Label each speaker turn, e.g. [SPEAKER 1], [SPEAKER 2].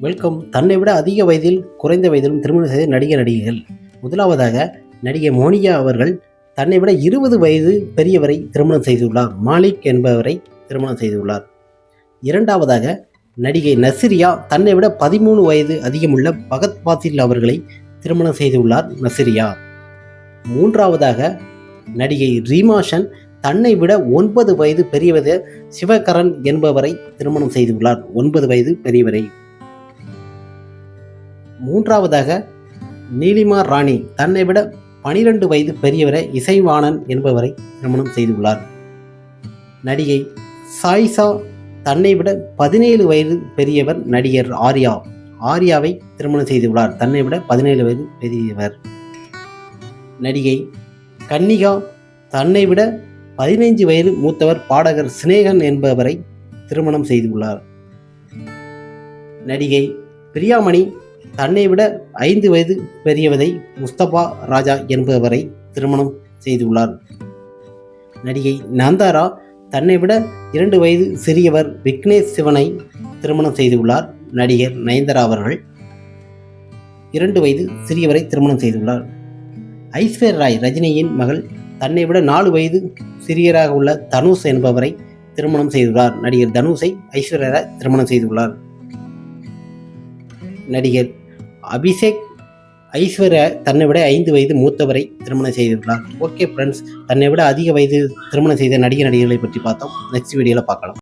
[SPEAKER 1] Welcome தன்னை விட அதிக வயதில் குறைந்த வயதிலும் திருமணம் செய்த நடிகர் நடிகைகள். முதலாவதாக நடிகை மோனிகா அவர்கள் தன்னை விட இருபது வயது பெரியவரை திருமணம் செய்துள்ளார். மாலிக் என்பவரை திருமணம் செய்துள்ளார். இரண்டாவதாக நடிகை நசிரியா தன்னை விட பதிமூணு வயது அதிகமுள்ள பகத் பாசில் அவர்களை திருமணம் செய்துள்ளார் நசிரியா. மூன்றாவதாக நடிகை ரீமாஷன் தன்னை விட ஒன்பது வயது பெரியவது சிவகரன் என்பவரை திருமணம் செய்துள்ளார். ஒன்பது வயது பெரியவரை. மூன்றாவதாக நீலிமா ராணி தன்னை விட பனிரெண்டு வயது பெரியவரை இசைவாணன் என்பவரை திருமணம் செய்துள்ளார் நடிகை சாய்சா தன்னை விட பதினேழு வயது பெரியவர் நடிகர் ஆர்யா. ஆர்யாவை திருமணம் செய்துள்ளார் தன்னை விட பதினேழு வயது பெரியவர். நடிகை கன்னிகா தன்னை விட பதினைஞ்சு வயது மூத்தவர் பாடகர் சினேகன் என்பவரை திருமணம் செய்துள்ளார் நடிகை பிரியாமணி தன்னை விட ஐந்து வயது பெரியவதை முஸ்தபா ராஜா என்பவரை திருமணம் செய்துள்ளார். நடிகை நந்தாரா தன்னை விட இரண்டு வயது சிறியவர் விக்னேஷ் சிவனை திருமணம் செய்துள்ளார். நடிகர் நயன்தாரா அவர்கள் இரண்டு வயது சிறியவரை திருமணம் செய்துள்ளார். ஐஸ்வர் ராய் ரஜினியின் மகள் தன்னை விட நாலு வயது சிறியராக உள்ள தனுஷ் என்பவரை திருமணம் செய்துள்ளார். நடிகர் தனுஷை ஐஸ்வர்யா ராய் திருமணம் செய்துள்ளார். நடிகர் அபிஷேக் ஐஸ்வர்யா தன்னை விட ஐந்து வயது மூத்தவரை திருமணம் செய்துள்ளார். ஓகே ஃப்ரெண்ட்ஸ் தன்னை விட அதிக வயது திருமணம் செய்த நடிகர் நடிகர்களை பற்றி பார்த்தோம். நெக்ஸ்ட் வீடியோவில் பார்க்கலாம்.